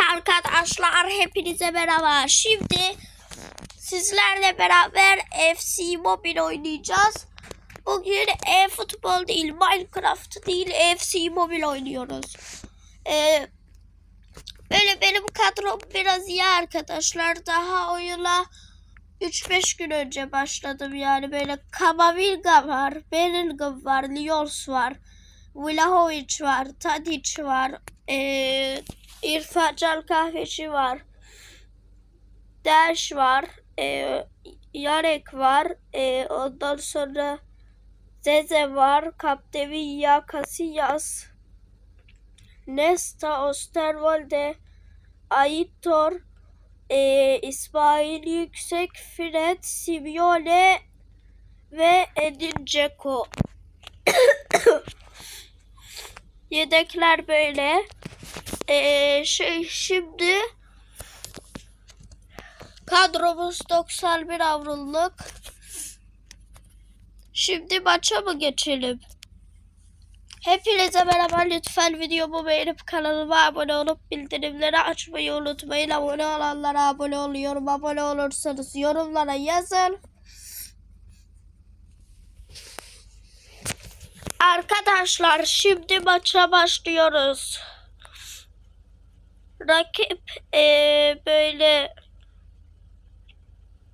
arkadaşlar hepinize merhaba. Şimdi sizlerle beraber FC Mobile oynayacağız. Bugün e-futbol değil, Minecraft değil, FC Mobile oynuyoruz. Ee, böyle benim kadrom biraz iyi arkadaşlar. Daha oyuna 3-5 gün önce başladım yani böyle Kamavinga var, Bellingham var, Lyons var, Vlahovic var, Tadic var, ee, İrfan Can Kahveci var, Dash var, ee, Yarek var, ee, ondan sonra Zeze var, Capdevilla, Casillas, Nesta, Osterwolde, Aitor, e, İsmail Yüksek, Fred, Simeone ve Edin Dzeko. Yedekler böyle. E, şey şimdi kadromuz 91 avroluk. Şimdi maça mı geçelim? Hepinize merhaba. Lütfen videomu beğenip kanalıma abone olup bildirimleri açmayı unutmayın. Abone olanlara abone oluyorum. Abone olursanız yorumlara yazın. Arkadaşlar şimdi maça başlıyoruz. Rakip eee, böyle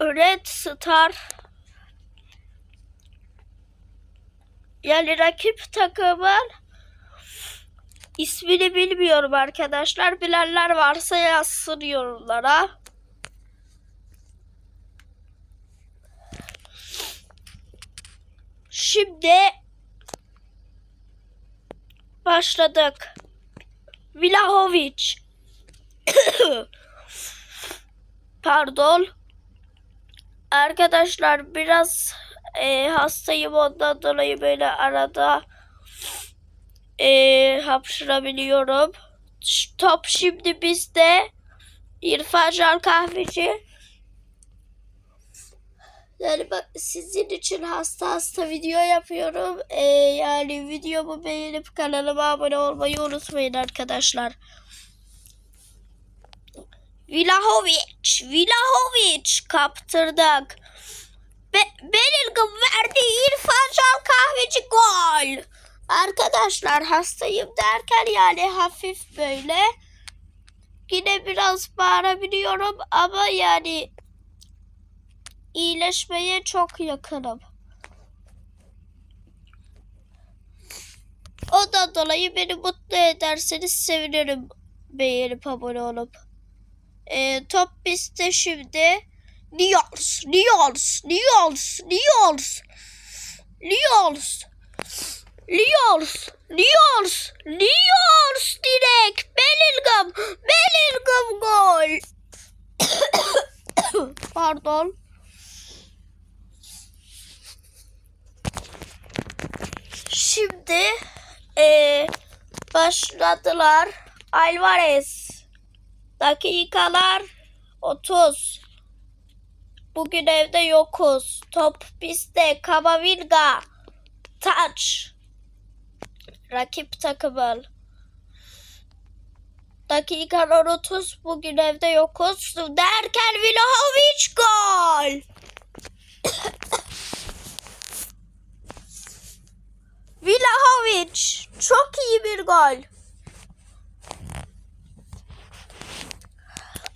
Red Star Yani rakip takımın ismini bilmiyorum arkadaşlar. Bilenler varsa yazsın yorumlara. Şimdi başladık. Vlahovic. Pardon. Arkadaşlar biraz e, hastayım ondan dolayı böyle arada e, hapşırabiliyorum. Top şimdi bizde. İrfan Can Kahveci. Yani bak sizin için hasta hasta video yapıyorum. E, yani videomu beğenip kanalıma abone olmayı unutmayın arkadaşlar. Vlahovic, Vlahovic kaptırdık. Be Bellingham verdi İrfan Can Kahveci gol. Arkadaşlar hastayım derken yani hafif böyle. Yine biraz bağırabiliyorum ama yani iyileşmeye çok yakınım. Ondan dolayı beni mutlu ederseniz sevinirim beğenip abone olup. Ee, top bizde şimdi. Lyons, Lyons, Lyons, Lyons, Lyons, Lyons, Lyons, Lyons direkt Bellingham, Bellingham gol. Pardon. Şimdi eee, başladılar. Alvarez. Dakikalar 30. Bugün evde yokuz. Top bizde. Kamavinga. Taç. Rakip takımın. Dakikalar 30. Bugün evde yokuz. Derken Vlahovic gol. Vlahovic. Çok iyi bir gol.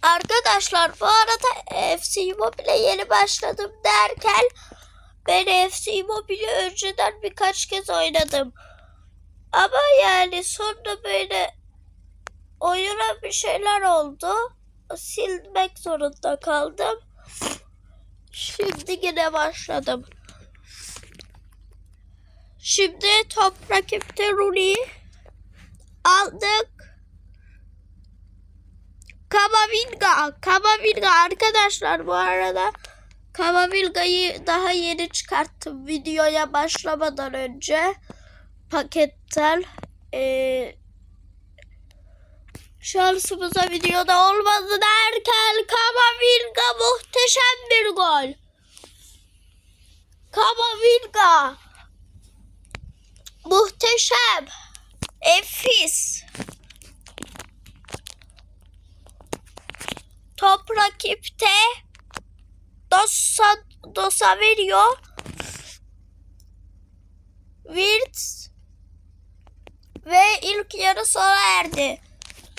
Arkadaşlar bu arada FC Mobile yeni başladım derken ben FC Mobile önceden birkaç kez oynadım. Ama yani sonra böyle oyuna bir şeyler oldu. Silmek zorunda kaldım. Şimdi yine başladım. Şimdi top rakipte Rooney aldık. Kamavinga. Kamavinga arkadaşlar bu arada Kamavinga'yı daha yeni çıkarttım videoya başlamadan önce paketten. Ee, şansımıza videoda olmadı derken Kamavinga muhteşem bir gol. Kamavinga muhteşem. Enfis. rakipte Dosa, Dosa veriyor. Wirtz ve ilk yarı sona erdi.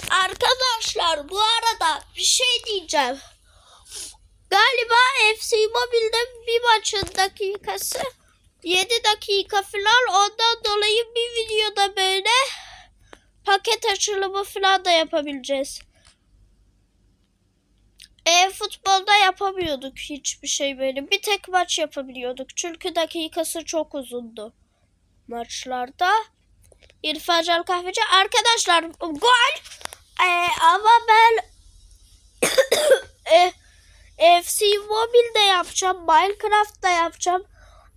Arkadaşlar bu arada bir şey diyeceğim. Galiba FC Mobile'de bir maçın dakikası 7 dakika falan ondan dolayı bir videoda böyle paket açılımı falan da yapabileceğiz. E futbolda yapamıyorduk hiçbir şey böyle. Bir tek maç yapabiliyorduk. Çünkü dakikası çok uzundu maçlarda. İrfan Can Kahveci. Arkadaşlar gol. E, ama ben e, FC Mobile'de yapacağım. Minecraft'ta yapacağım.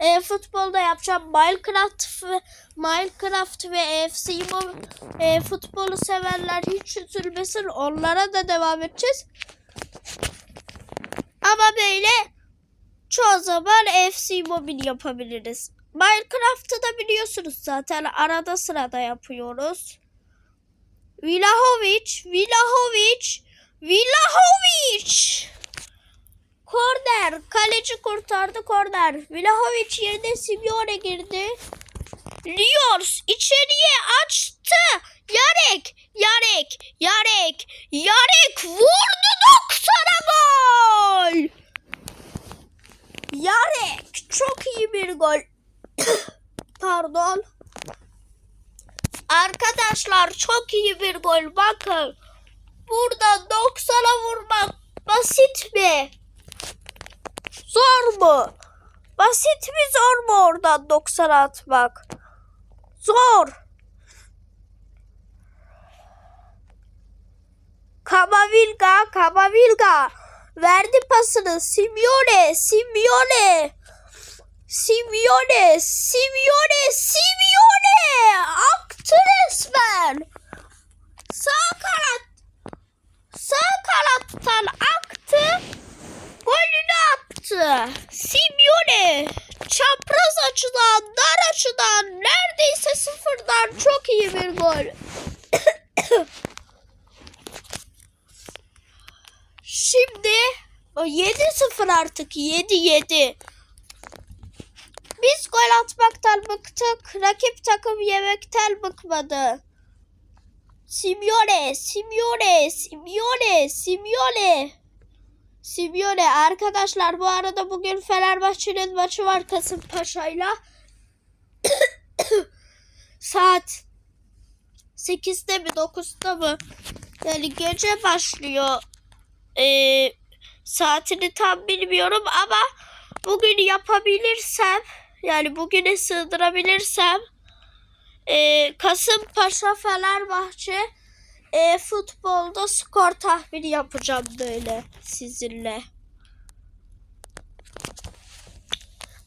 E, futbolda yapacağım. Minecraft Minecraft ve FC Mo- e, futbolu sevenler hiç üzülmesin. Onlara da devam edeceğiz. Ama böyle çoğu zaman FC Mobile yapabiliriz. Minecraft'ı da biliyorsunuz zaten arada sırada yapıyoruz. Vlahovic, Vlahovic, Vlahovic. Korner, kaleci kurtardı korner. Vlahovic yerine Simeone girdi. Liors içeriye açtı. Yarek, Yarek, Yarek, Yarek vurdu 90'a gol. Yarek çok iyi bir gol. Pardon. Arkadaşlar çok iyi bir gol. Bakın. Burada 90'a vurmak basit mi? Zor mu? Basit mi zor mu oradan 90'a atmak? Zor. Kamavilga, Kamavilga. Verdi pasını. Simeone, Simeone. Simeone, Simeone, Simeone. Aktı resmen. Sağ kanat. Sağ kanattan aktı. Attı. Simeone. Çapraz açıdan, dar açıdan, neredeyse sıfırdan çok iyi bir gol. Şimdi o 7-0 artık 7-7. Biz gol atmaktan bıktık. Rakip takım yemekten bıkmadı. Simeone, Simeone, Simeone, Simeone. Simeone arkadaşlar bu arada bugün Fenerbahçe'nin maçı var Kasımpaşa'yla. Saat 8'de mi 9'da mı? Yani gece başlıyor. Ee, saatini tam bilmiyorum ama bugün yapabilirsem yani bugüne sığdırabilirsem e, Kasımpaşa Fenerbahçe e, futbolda skor tahmini yapacağım böyle sizinle.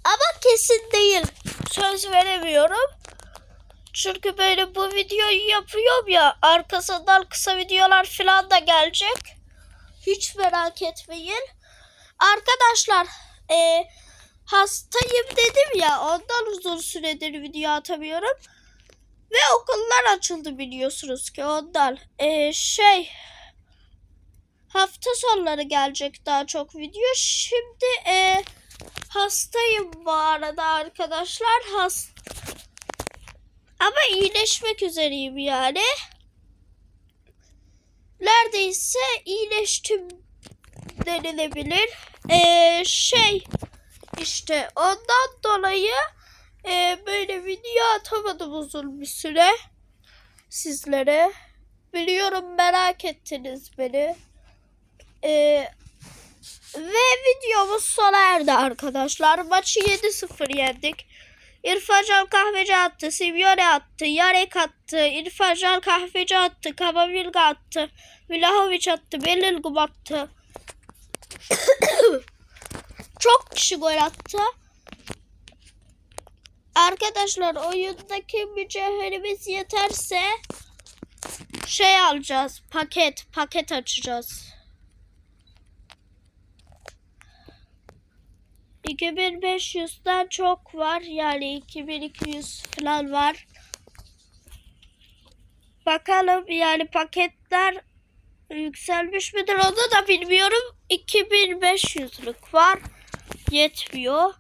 Ama kesin değil. Söz veremiyorum. Çünkü böyle bu videoyu yapıyorum ya arkasından kısa videolar falan da gelecek. Hiç merak etmeyin. Arkadaşlar e, hastayım dedim ya ondan uzun süredir video atamıyorum. Ve okullar açıldı biliyorsunuz ki ondan. E, şey hafta sonları gelecek daha çok video. Şimdi e, hastayım bu arada arkadaşlar. Hast Ama iyileşmek üzereyim yani. Neredeyse iyileştim denilebilir. Ee, şey işte ondan dolayı e, böyle video atamadım uzun bir süre sizlere. Biliyorum merak ettiniz beni. Ee, ve videomuz sona erdi arkadaşlar. Maçı 7-0 yendik. İrfan Can Kahveci attı, Simeone attı, Yarek attı, İrfan Can Kahveci attı, Kamavilga attı, Vlahovic attı, Belilgum attı. Çok kişi gol attı. Arkadaşlar oyundaki mücevherimiz yeterse şey alacağız. Paket, paket açacağız. 2500'den çok var. Yani 2200 falan var. Bakalım yani paketler Yükselmiş midir onu da bilmiyorum. 2500'lük var. Yetmiyor.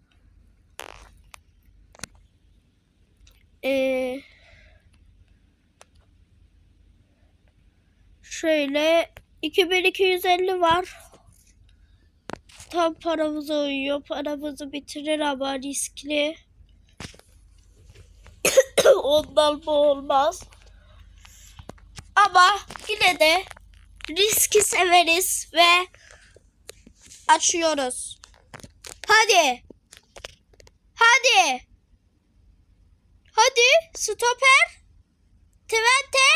Ee, şöyle 2250 var. Tam paramıza uyuyor. Paramızı bitirir ama riskli. Ondan bu olmaz. Ama yine de riski severiz ve açıyoruz. Hadi. Hadi. Hadi. Stoper. Twente.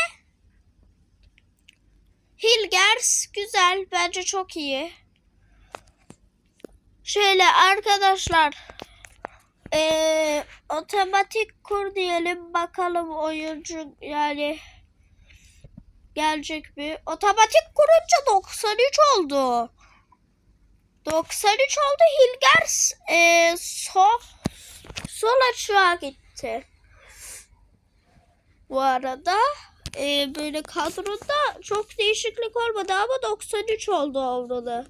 Hilgers. Güzel. Bence çok iyi. Şöyle arkadaşlar. Eee otomatik kur diyelim. Bakalım oyuncu yani gelecek mi? Otomatik kurunca 93 oldu. 93 oldu. Hilgers eee sol, sol açığa gitti. Bu arada eee, böyle kadroda çok değişiklik olmadı ama 93 oldu Avrupa'da.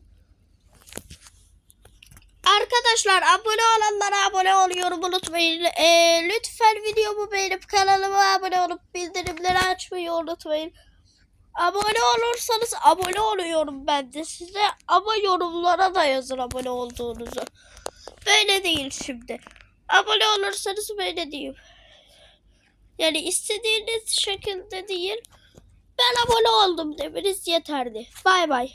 Arkadaşlar abone olanlara abone oluyorum unutmayın. Eee, lütfen videomu beğenip kanalıma abone olup bildirimleri açmayı unutmayın. Abone olursanız abone oluyorum ben de size ama yorumlara da yazın abone olduğunuzu. Böyle değil şimdi. Abone olursanız böyle diyeyim. Yani istediğiniz şekilde değil. Ben abone oldum demeniz yeterli. Bay bay.